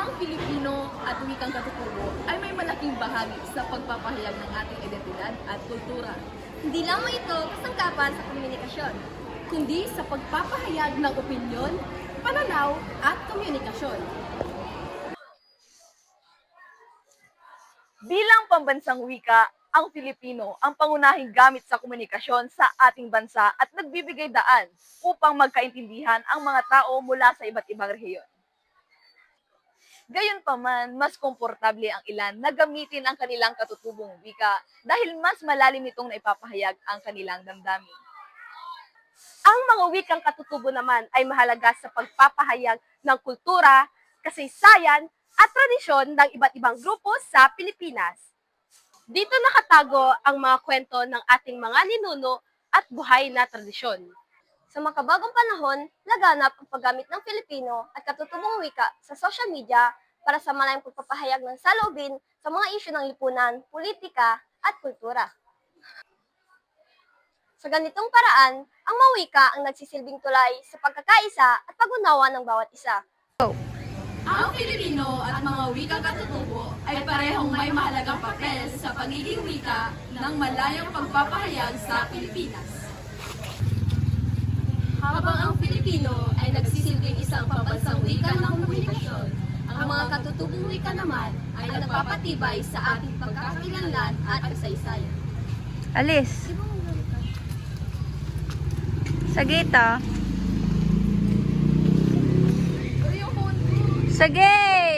Ang Filipino at wikang katutubo ay may malaking bahagi sa pagpapahayag ng ating identidad at kultura, Hindi lamang ito kasangkapan sa komunikasyon. kundi sa pagpapahayag ng opinyon, pananaw at komunikasyon. Bilang pambansang wika, ang Filipino ang pangunahing gamit sa komunikasyon sa ating bansa at nagbibigay daan upang magkaintindihan ang mga tao mula sa iba't ibang rehiyon. Gayunpaman, mas komportable ang ilan na gamitin ang kanilang katutubong wika dahil mas malalim itong naipapahayag ang kanilang damdamin. Ang mga wikang katutubo naman ay mahalaga sa pagpapahayag ng kultura, kasaysayan, at tradisyon ng iba't ibang grupo sa Pilipinas. Dito nakatago ang mga kwento ng ating mga ninuno at buhay na tradisyon. Sa makabagong panahon, laganap ang paggamit ng Filipino at katutubong wika sa social media para sa malayang pagpapahayag ng salubin sa mga isyu ng lipunan, politika, at kultura. Sa ganitong paraan, ang mga wika ang nagsisilbing tulay sa pagkakaisa at pag-unawa ng bawat isa. Ang Filipino at mga wikang katutubo ay parehong may mahalagang papel sa pagiging wika ng malayang pagpapahayag sa Pilipinas. Habang ang Filipino ay nagsisilbing isang pambansang wika ng komunikasyon, ang mga wika naman ay nagpapatibay sa ating pagkakakilanlan at kasaysayan. Alis. Sa gate ah. Sa gate!